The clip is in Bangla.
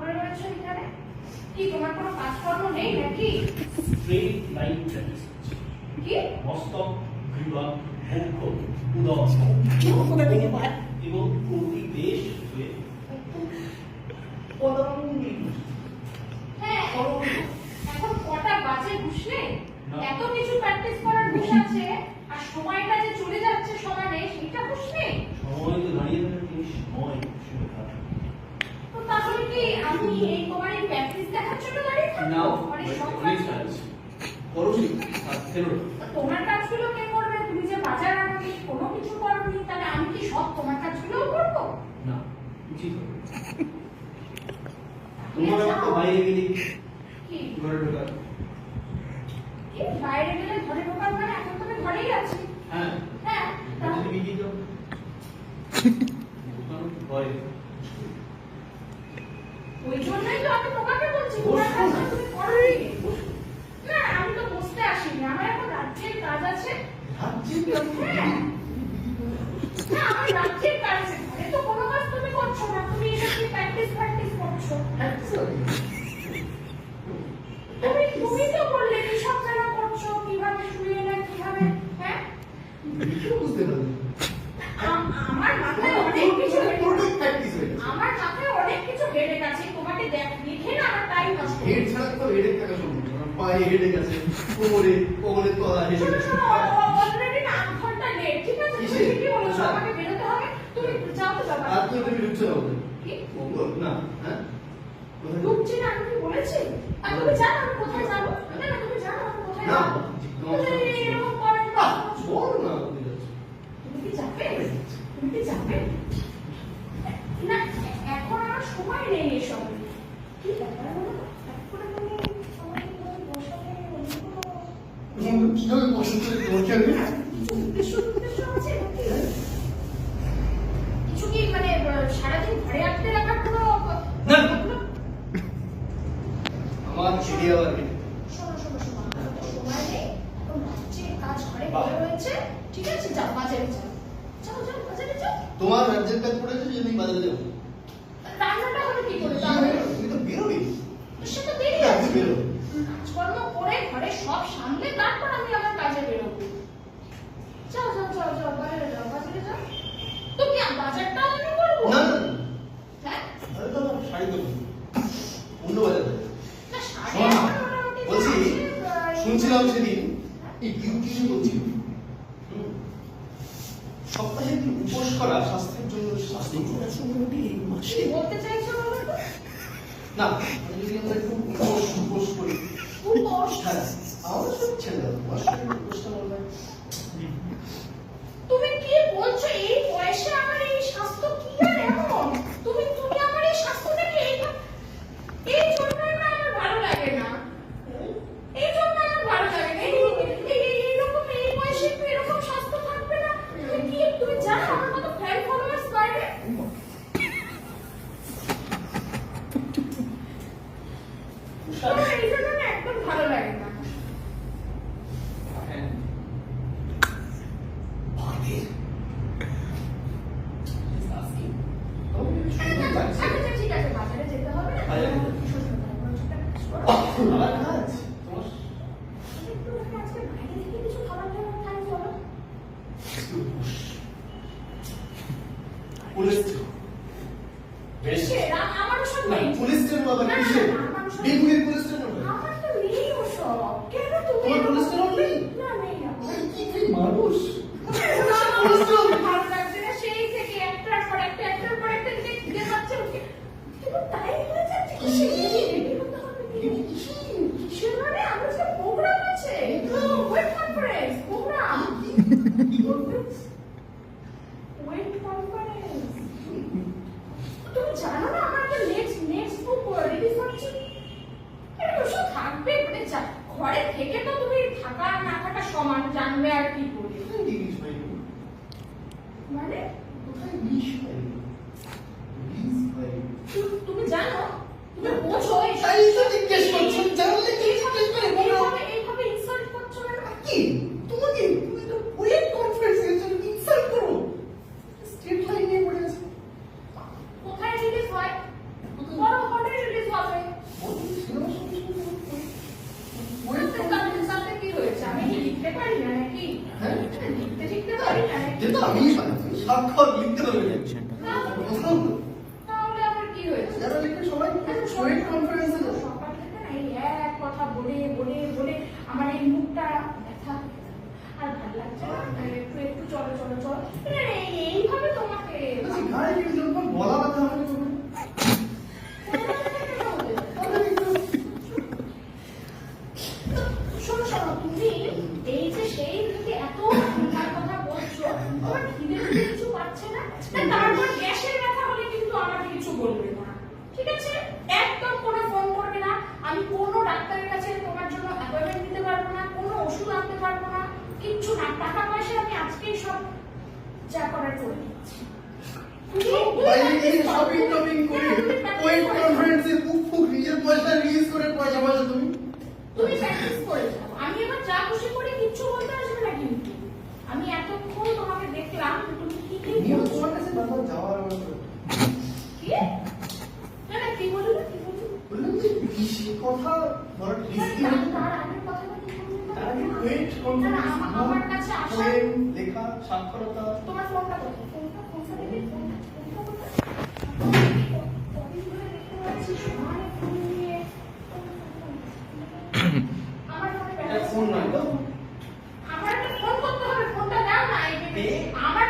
পড়ে রয়েছে এখানে? কি তোমার কোনো কাজকর্ম নেই নাকি? স্ট্রেট লাইন কি? মস্তক গ্রীবা মুখ উদর এবং প্রতি দেশ হয়ে পদাঙ্গুলি হ্যাঁ এখন কটা বাজে বুঝলে না। এত কিছু প্র্যাকটিস করার বসাচ্ছে আর সময়টা যে চলে যাচ্ছে সমানে সেটা বুঝলে সময় তো দাঁড়িয়ে থাকার জিনিস সময় শুনে থাকা তো তাহলে কি আমি এই তোমার এই প্র্যাকটিস দেখার জন্য দাঁড়িয়ে থাকব নাও মানে সব অনেক কাজ- কাজ করো আর ফেরো তোমার কাজগুলো কে করবে? তুমি যে বাজার আনোনি কোনো কিছু করোনি তাহলে আমি কি সব তোমার কাজগুলোও করব? না উচিত হবে। তোমার তো বাইরে গেলে কি? ঘরে ঢোকার। কি? বাইরে গেলে ঘরে ঢোকার মানে এখন তো ঘরেই আছি। হ্যাঁ। হ্যাঁ তাহলে- বিক্রি দাও? দোকান হয় ওই জন্যই তো আমি তোমাকে বলছি তোমার কাজটা তুমি করোনি। না আমি তো বসতে আসিনি আমার এখন রাজ্যের কাজ আছে। হ্যাঁ। না আমার রাজ্যের কাজ আছে ঘরে তো কোনো কাজ তুমি করছ না তুমি এটা কি প্র্যাকটিস প্র্যাকটিস করছ? তুমি তুমি তো বললে কি সব কেন করছ কীভাবে শুয়ে না কীভাবে হ্যাঁ? বুঝতে আ- আমার মাথায় অনেক কিছু হেডেক- আমার মাথায় অনেক কিছু হেডেক আছে তোমাকে দেখে না আমার টাইম নষ্ট হেড ছাড়া তো হেডেক থাকা সম্ভব না। পায়ে হেডেক আছে কোমরে কোমরের তলা হেডেক আছে অলরেডি না ঘণ্টা লেট ঠিক আছে? তুমি কিসে? ঠিকই আমাকে বেরোতে হবে। তুমি যাও তো বাবা। আর তুমি তুমি ঢুকছো না কি? মঙ্গল না হ্যাঁ? ঢুকছি না আমি বলেছি? আর তুমি জানো আমি কোথায় যাব? না না তুমি জানো আমি কোথায় না, যাব? তোমার তুমি সাথে- এরকম করেন না। আহ, না তুমি কি যাবে? তুমি কি যাবে না এখন আমার সময় নেই এসব কি ব্যাপার বলো তো? এখন তুমি সময় করে বসাবে অন্য কোনো কীভাবে পছন্দ করে কিছু কি মানে ঠিক আছে যাও বাজারে তোমার রাজ্যের কাজ পড়েছে যে আমি বাজারে যাব? রান্নাটা হবে কি করে তাহলে? তুমি তো বেরোবি। সে তো দেরি আছে বেরো কাজকর্ম করে ঘরে সব সামলে তারপর আমি আমার কাজে বেরোবো। যাও যাও যাও যাও বাজারে যাও বাজারে যাও। তো কি আমি করব? না না। হ্যাঁ? আরে তো শাড়ি দেবো অন্য বাজার। যাব। না সাড়ে শোনো না, এগারোটা মোটামুটি বলছি শুনছিলাম সেদিন এই বিউটিশিয়ান বলছিল সপ্তাহে উপোস করা স্বাস্থ্য বলো তো? না যদি আমরা একটু উপোস উপোস করি উপোস? হ্যাঁ আমার সব ছেলে তোমার উপোসটা মনে কোলেস্টেরল জানো না আমার একটা নেক্সট নেক্সট বুক রিলিজ হচ্ছে এটা ওসব থাকবে মানে ঘরে থেকে তো তুমি থাকা না থাকা সমান জানবে আর কি করে মানে? তুমি জানো? তুমি বোঝো এইসব- তাই তো জিজ্ঞেস করছি, জানলে কি জিজ্ঞেস করে বলো? এইভাবে এইভাবে ইনসাল্ট করছ কেন কি তোমাকে তুমি তো ওয়েট কনফারেন্স এর জন্য ইনসাল্ট করো স্ট্রেট লাইন নিয়ে পড়ে আছে কোথায় রিলিজ হয় বড় হলে রিলিজ আমি স্বাক্ষর লিখতে পারবে। তাহলে আবার কি হয়েছে? যারা লিখে সবাই শহীদ কনফারেন্সে সকাল থেকে এই এক কথা বলে বলে বলে আমার এই মুখটা ব্যথা আর ভালো লাগছে একটু একটু চলো চলো চলো। এই- এইভাবে তোমাকে যখন বলা ব্যথা হবে তখন শোনো শোনো তুমি এই যে সেই থেকে এত চিন্তার কথা বলছো আমার খিদে ফিদে কিছু পাচ্ছে না না, তারপর গ্যাসের ব্যথা হলে কিন্তু আমাকে কিছু বলবে না ঠিক আছে? একদম কোনো ফোন করবে না। আমি কোনো ডাক্তারের কাছে তোমার জন্য অ্যাপয়েন্টমেন্ট নিতে পারব না, কোনো ওষুধ আনতে পারব না, কিচ্ছু না। টাকা পয়সা আমি আজকেই সব যা করার করে দিচ্ছি তুমি- তুমি বাইরে গিয়ে practice করো। শপিং টপিং করে না, তুমি practice ওয়েট করো। কনফারেন্সে বুক ফুক নিজের পয়সা রিলিজ করে পয়সা পয়সা তুমি তুমি প্র্যাকটিস করে যাও আমি এবার যা খুশি করি কিচ্ছু বলতে আসবে না কিন্তু আমি এতক্ষণ তোমাকে দেখলাম যে তুমি কি কি তুমিও বলছো তোমার কাছে বারবার যাওয়ার আমার তো। কি না না কি বলল কি বলল বললাম যে বেশি কথা বলার রিস্কি তার তার আগের কথাটা কি বলল তার আগে ওয়েট না, না, আমা- আমার কাছে আসা পোয়েম লেখা সাক্ষরতা। তোমার ফোনটা ফোনটা ফোনটা ফোন নয় আমার ফোন করতে হবে ফোনটা দাও না আমার